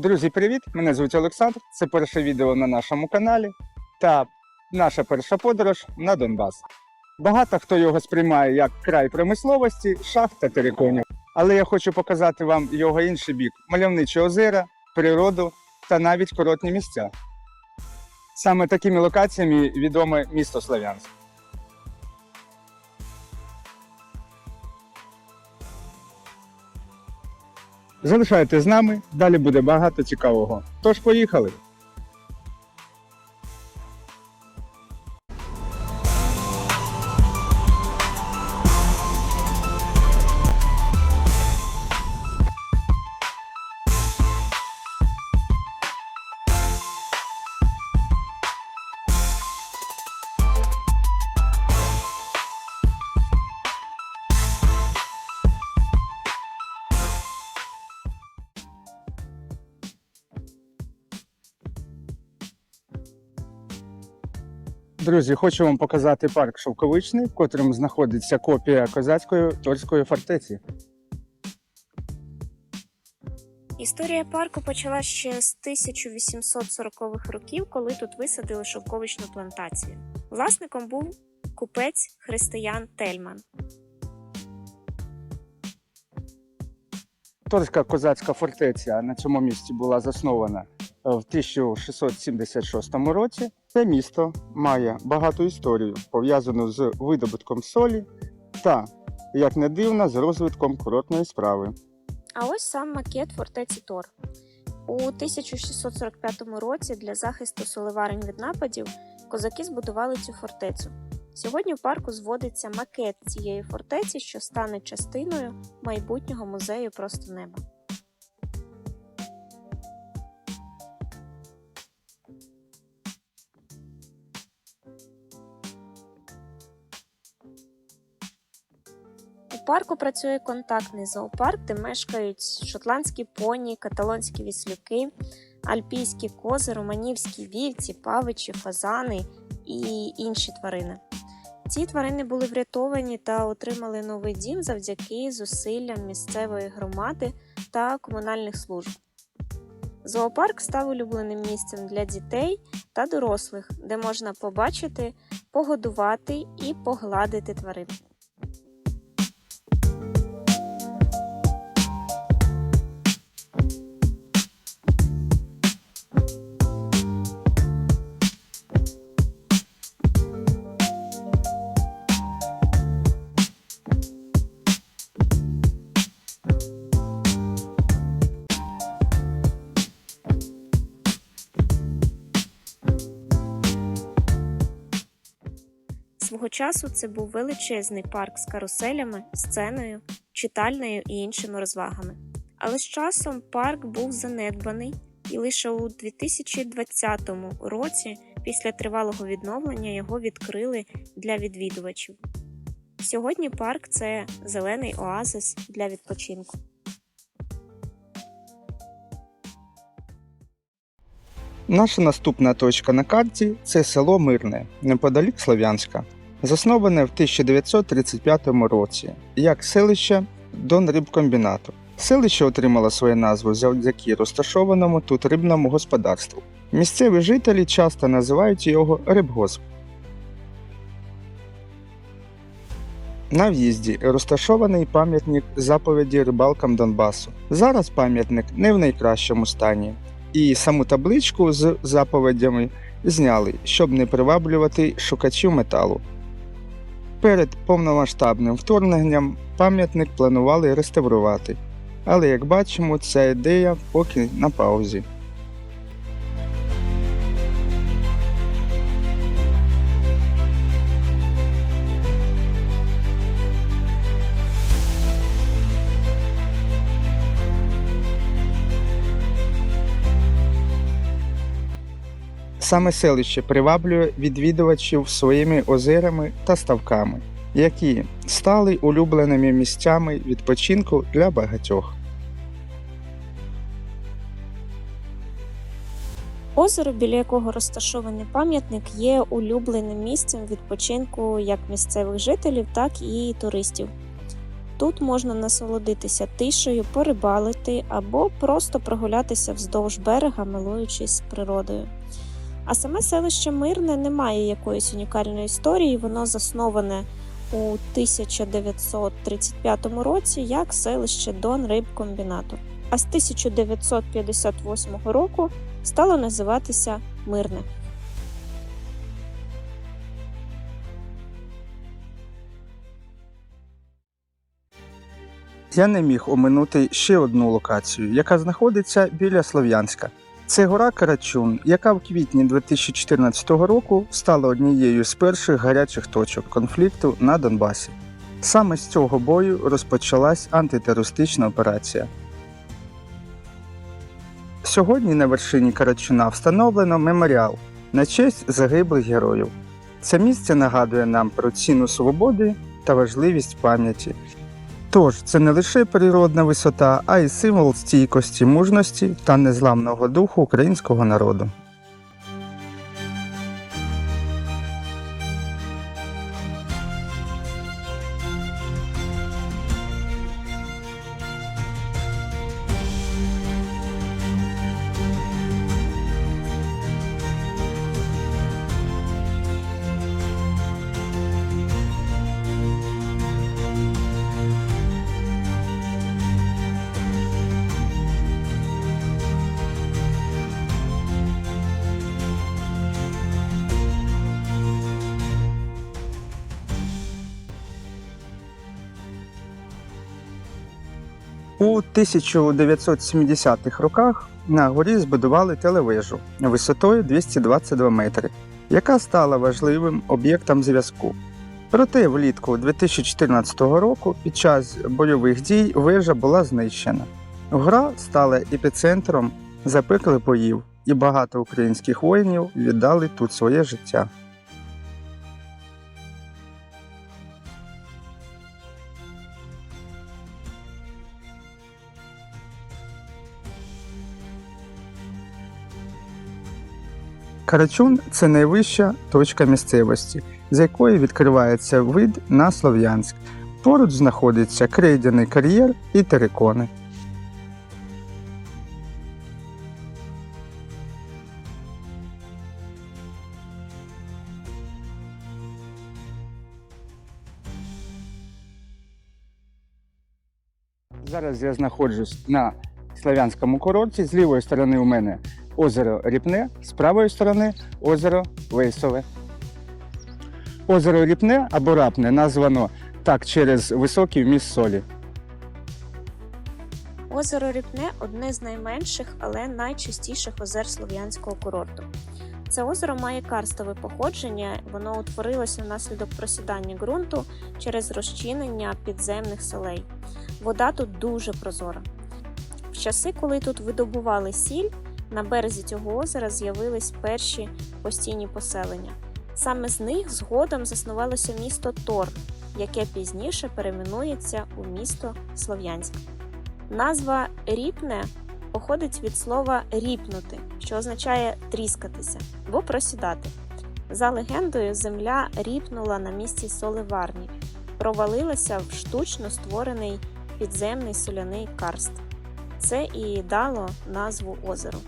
Друзі, привіт! Мене звуть Олександр. Це перше відео на нашому каналі та наша перша подорож на Донбас. Багато хто його сприймає як край промисловості, шахт та териконів. Але я хочу показати вам його інший бік мальовничі озера, природу та навіть коротні місця. Саме такими локаціями відоме місто Слов'янськ. Залишайтесь з нами, далі буде багато цікавого. Тож поїхали! Друзі, хочу вам показати парк Шовковичний, в котрому знаходиться копія козацької торської фортеці. Історія парку почалася ще з 1840-х років, коли тут висадили шовковичну плантацію. Власником був купець християн Тельман. Торська козацька фортеця на цьому місці була заснована в 1676 році. Це місто має багату історію, пов'язану з видобутком солі та, як не дивно, з розвитком курортної справи. А ось сам макет фортеці Тор. У 1645 році для захисту соливарень від нападів козаки збудували цю фортецю. Сьогодні в парку зводиться макет цієї фортеці, що стане частиною майбутнього музею просто неба. У парку працює контактний зоопарк, де мешкають шотландські поні, каталонські віслюки, альпійські кози, романівські вівці, павичі, фазани і інші тварини. Ці тварини були врятовані та отримали новий дім завдяки зусиллям місцевої громади та комунальних служб. Зоопарк став улюбленим місцем для дітей та дорослих, де можна побачити, погодувати і погладити тварин. Свого часу це був величезний парк з каруселями, сценою, читальною і іншими розвагами. Але з часом парк був занедбаний, і лише у 2020 році, після тривалого відновлення, його відкрили для відвідувачів. Сьогодні парк це зелений оазис для відпочинку. Наша наступна точка на карті це село Мирне, неподалік Слов'янська, засноване в 1935 році як селище Донрибкомбінату. Селище отримало свою назву завдяки розташованому тут рибному господарству. Місцеві жителі часто називають його рибгосп. На в'їзді розташований пам'ятник заповіді рибалкам Донбасу. Зараз пам'ятник не в найкращому стані, і саму табличку з заповідями зняли, щоб не приваблювати шукачів металу. Перед повномасштабним вторгненням пам'ятник планували реставрувати, але як бачимо, ця ідея поки на паузі. Саме селище приваблює відвідувачів своїми озерами та ставками, які стали улюбленими місцями відпочинку для багатьох. Озеро, біля якого розташований пам'ятник, є улюбленим місцем відпочинку як місцевих жителів, так і туристів. Тут можна насолодитися тишею, порибалити або просто прогулятися вздовж берега, милуючись природою. А саме селище Мирне не має якоїсь унікальної історії, воно засноване у 1935 році як селище Дон Рибкомбінату. А з 1958 року стало називатися Мирне. Я не міг оминути ще одну локацію, яка знаходиться біля Слов'янська. Це гора Карачун, яка в квітні 2014 року стала однією з перших гарячих точок конфлікту на Донбасі. Саме з цього бою розпочалась антитерористична операція. Сьогодні на вершині Карачуна встановлено меморіал на честь загиблих героїв. Це місце нагадує нам про ціну свободи та важливість пам'яті. Тож це не лише природна висота, а й символ стійкості, мужності та незламного духу українського народу. У 1970-х роках на горі збудували телевежу висотою 222 метри, яка стала важливим об'єктом зв'язку. Проте влітку 2014 року під час бойових дій вежа була знищена. Гора стала епіцентром запеклих боїв, і багато українських воїнів віддали тут своє життя. Карачун це найвища точка місцевості, з якої відкривається вид на Слов'янськ. Поруч знаходиться крейдяний кар'єр і терикони. Зараз я знаходжусь на Славянському курорті. З лівої сторони у мене озеро Ріпне, з правої сторони озеро Вейсове. Озеро Ріпне або Рапне названо так через високий вміст солі. Озеро Ріпне одне з найменших, але найчистіших озер Слов'янського курорту. Це озеро має карстове походження, воно утворилося внаслідок просідання ґрунту через розчинення підземних солей. Вода тут дуже прозора. В часи, коли тут видобували сіль, на березі цього озера з'явились перші постійні поселення. Саме з них згодом заснувалося місто Тор, яке пізніше перейменується у місто Слов'янськ. Назва Ріпне походить від слова ріпнути, що означає тріскатися або просідати. За легендою, земля ріпнула на місці соливарні, провалилася в штучно створений підземний соляний карст. Це і дало назву озеру.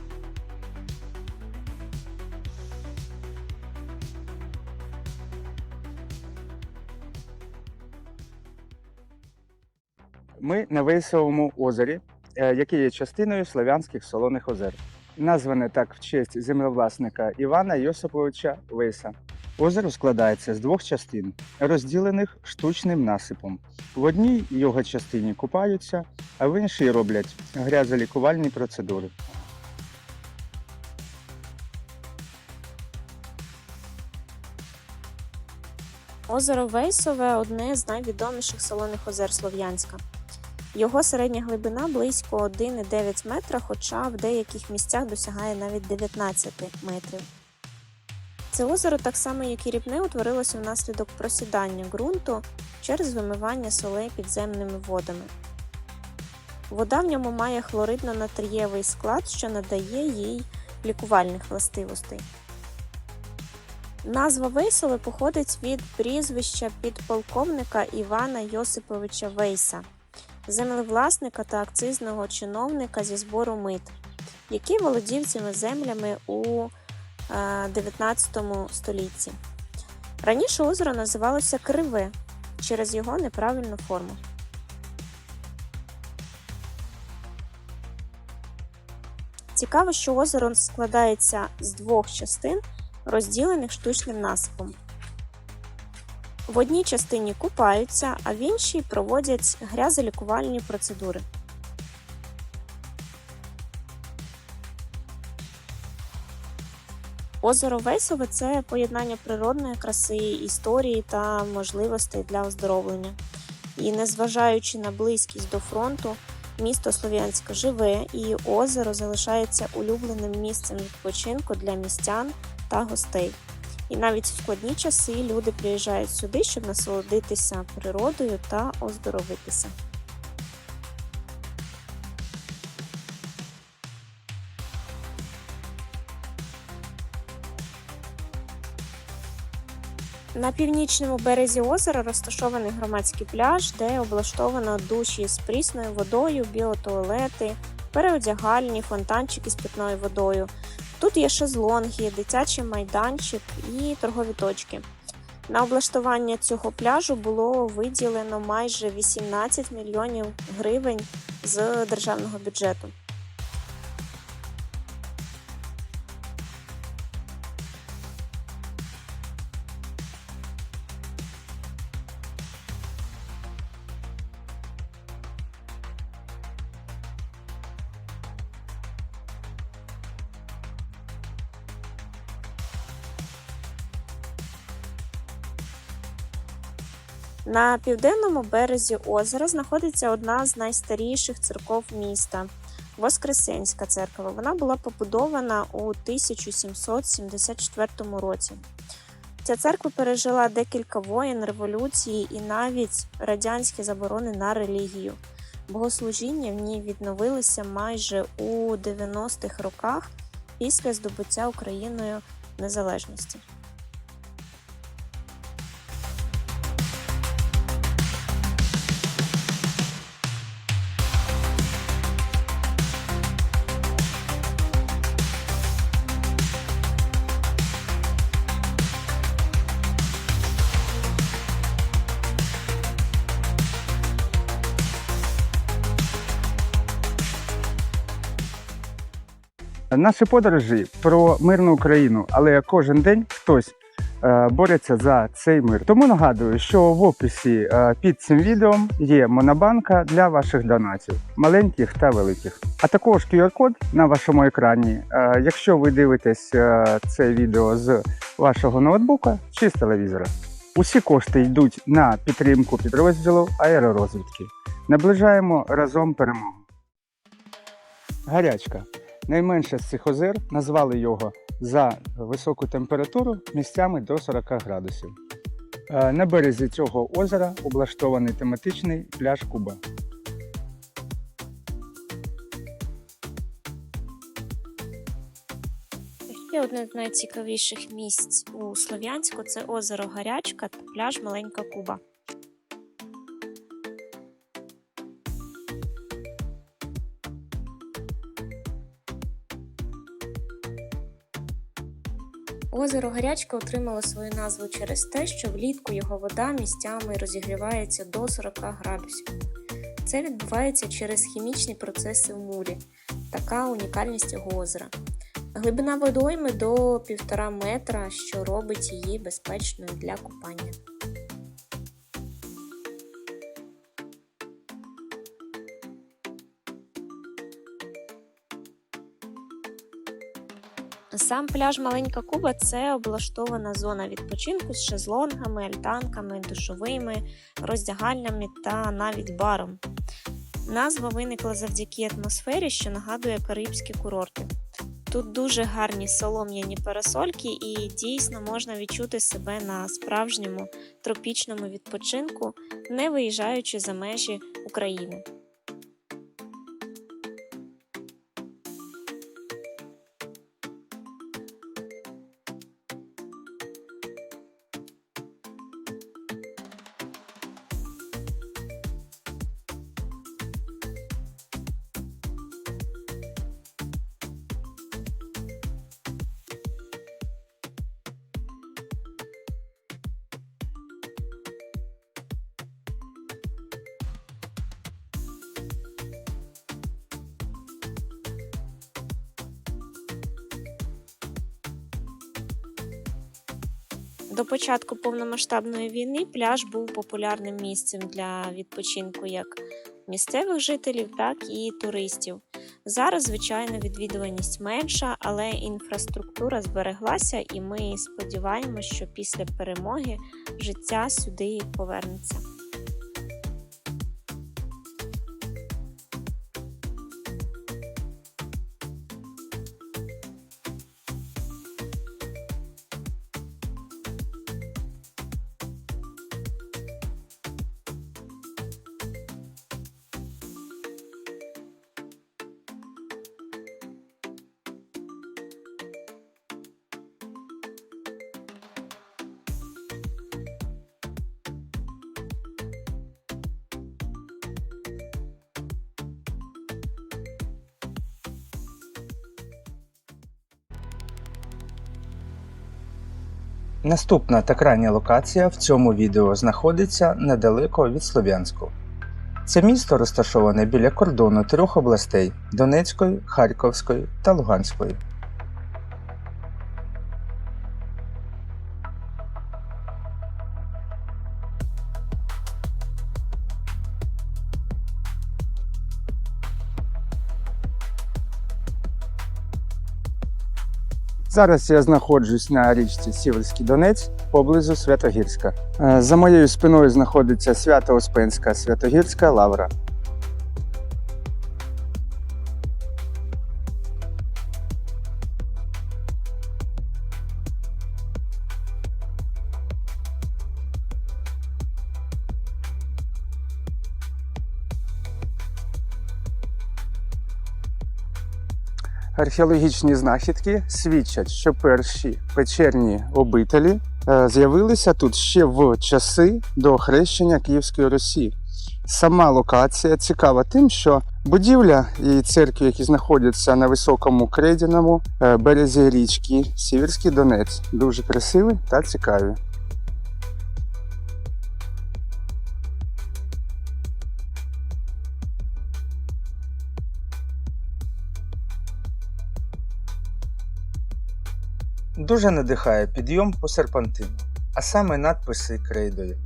Ми на Вейсовому озері, е, яке є частиною Славянських солоних озер. Назване так в честь землевласника Івана Йосиповича Вейса. Озеро складається з двох частин, розділених штучним насипом. В одній його частині купаються, а в іншій роблять грязолікувальні процедури. Озеро Вейсове одне з найвідоміших солоних озер Слов'янська. Його середня глибина близько 1,9 метра, хоча в деяких місцях досягає навіть 19 метрів. Це озеро, так само як і ріпне, утворилося внаслідок просідання ґрунту через вимивання солей підземними водами. Вода в ньому має хлоридно-натрієвий склад, що надає їй лікувальних властивостей. Назва Вейсове походить від прізвища підполковника Івана Йосиповича Вейса, землевласника та акцизного чиновника зі збору мит, який володів цими землями у е, 19 столітті. Раніше озеро називалося Криве через його неправильну форму. Цікаво, що озеро складається з двох частин, розділених штучним насипом. В одній частині купаються, а в іншій проводять грязолікувальні процедури. Озеро Вейсове це поєднання природної краси, історії та можливостей для оздоровлення. І незважаючи на близькість до фронту, місто Слов'янське живе і озеро залишається улюбленим місцем відпочинку для містян та гостей. І навіть в складні часи люди приїжджають сюди, щоб насолодитися природою та оздоровитися. На північному березі озера розташований громадський пляж, де облаштовано душі з прісною водою, біотуалети, переодягальні, фонтанчики з питною водою. Тут є шезлонги, дитячий майданчик і торгові точки. На облаштування цього пляжу було виділено майже 18 мільйонів гривень з державного бюджету. На південному березі озера знаходиться одна з найстаріших церков міста Воскресенська церква. Вона була побудована у 1774 році. Ця церква пережила декілька воєн, революції і навіть радянські заборони на релігію. Богослужіння в ній відновилися майже у 90-х роках після здобуття Україною незалежності. Наші подорожі про мирну Україну, але кожен день хтось е, бореться за цей мир. Тому нагадую, що в описі е, під цим відео є монобанка для ваших донатів, маленьких та великих. А також QR-код на вашому екрані, е, якщо ви дивитесь це відео з вашого ноутбука чи з телевізора. Усі кошти йдуть на підтримку підрозділу аеророзвідки. Наближаємо разом перемогу. Гарячка. Найменше з цих озер назвали його за високу температуру місцями до 40 градусів. Е, На березі цього озера облаштований тематичний пляж Куба. Ще одне з найцікавіших місць у Слов'янську це озеро Гарячка та пляж Маленька Куба. Озеро Гарячка отримало свою назву через те, що влітку його вода місцями розігрівається до 40 градусів. Це відбувається через хімічні процеси в мурі. Така унікальність його озера. Глибина водойми до 1,5 метра, що робить її безпечною для купання. Сам пляж Маленька Куба це облаштована зона відпочинку з шезлонгами, альтанками, душовими, роздягальнями та навіть баром. Назва виникла завдяки атмосфері, що нагадує карибські курорти. Тут дуже гарні солом'яні парасольки, і дійсно можна відчути себе на справжньому тропічному відпочинку, не виїжджаючи за межі України. До початку повномасштабної війни пляж був популярним місцем для відпочинку як місцевих жителів, так і туристів. Зараз, звичайно, відвідуваність менша, але інфраструктура збереглася, і ми сподіваємося, що після перемоги життя сюди повернеться. Наступна та крайня локація в цьому відео знаходиться недалеко від Слов'янську. Це місто розташоване біля кордону трьох областей Донецької, Харківської та Луганської. Зараз я знаходжусь на річці Сіверський Донець поблизу Святогірська. Е, За моєю спиною знаходиться Свято-Успенська Святогірська лавра. Археологічні знахідки свідчать, що перші печерні обителі е, з'явилися тут ще в часи до хрещення Київської Русі. Сама локація цікава тим, що будівля і церкви, які знаходяться на високому кредяному е, березі річки Сіверський Донець, дуже красиві та цікаві. Дуже надихає підйом по серпантину, а саме надписи крейдою.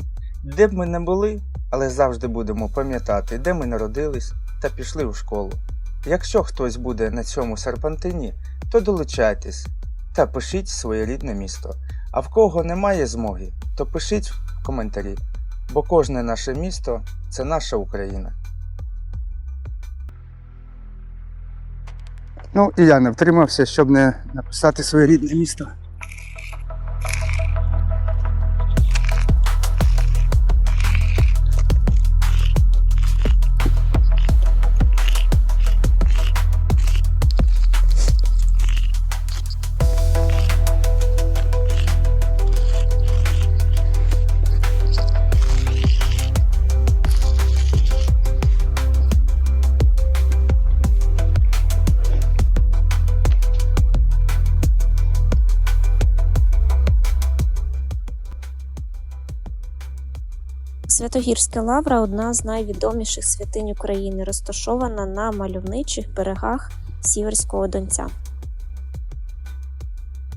Де б ми не були, але завжди будемо пам'ятати, де ми народились та пішли в школу. Якщо хтось буде на цьому серпантині, то долучайтесь та пишіть своє рідне місто. А в кого немає змоги, то пишіть в коментарі, бо кожне наше місто це наша Україна. Ну і я не втримався, щоб не написати своє рідне місто. Святогірська лавра одна з найвідоміших святинь України, розташована на мальовничих берегах Сіверського Донця.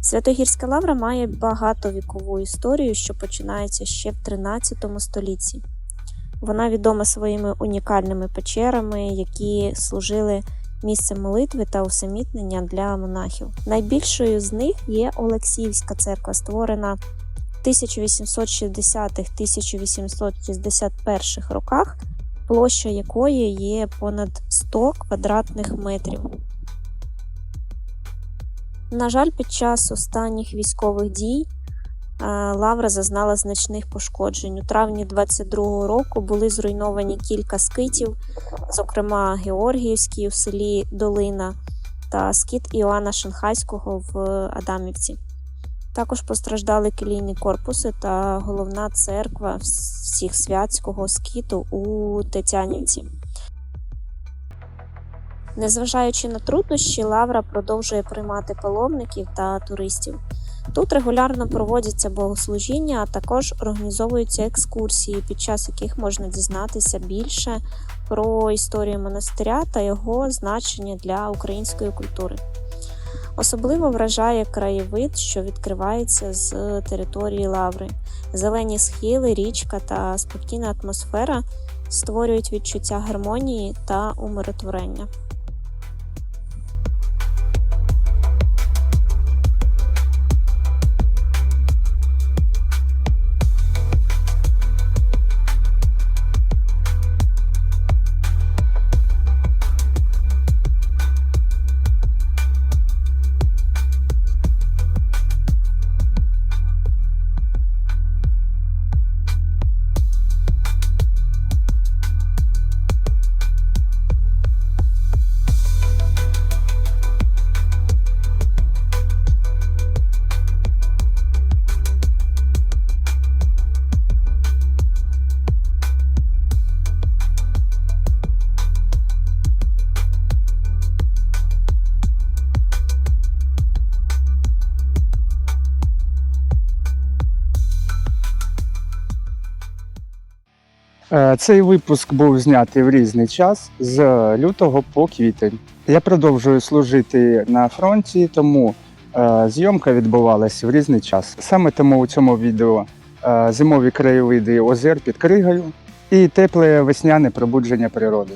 Святогірська лавра має багатовікову історію, що починається ще в 13 столітті. Вона відома своїми унікальними печерами, які служили місцем молитви та усамітнення для монахів. Найбільшою з них є Олексіївська церква, створена 1860-1861 роках, площа якої є понад 100 квадратних метрів. На жаль, під час останніх військових дій е, лавра зазнала значних пошкоджень. У травні 22-го року були зруйновані кілька скитів, зокрема Георгіївський у селі Долина та скит Іоанна Шанхайського в Адамівці. Також постраждали келійні корпуси та головна церква всіх святського скіту у Тетянівці. Незважаючи на труднощі, Лавра продовжує приймати паломників та туристів. Тут регулярно проводяться богослужіння, а також організовуються екскурсії, під час яких можна дізнатися більше про історію монастиря та його значення для української культури. Особливо вражає краєвид, що відкривається з території лаври. Зелені схили, річка та спокійна атмосфера створюють відчуття гармонії та умиротворення. Цей випуск був знятий в різний час з лютого по квітень. Я продовжую служити на фронті, тому е, зйомка відбувалася в різний час. Саме тому у цьому відео е, зимові краєвиди озер під кригою і тепле весняне пробудження природи.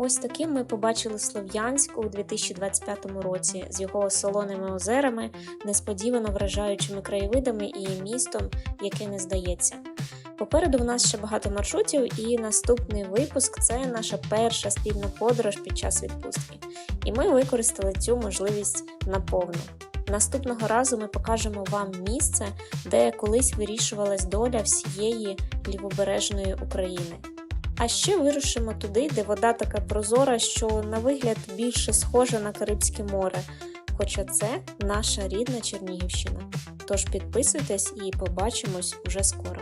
Ось таким ми побачили Слов'янськ у 2025 році з його солоними озерами, несподівано вражаючими краєвидами і містом, яке не здається. Попереду в нас ще багато маршрутів, і наступний випуск це наша перша спільна подорож під час відпустки. І ми використали цю можливість наповну. Наступного разу ми покажемо вам місце, де колись вирішувалась доля всієї лівобережної України. А ще вирушимо туди, де вода така прозора, що на вигляд більше схожа на Карибське море. Хоча це наша рідна Чернігівщина. Тож підписуйтесь і побачимось уже скоро.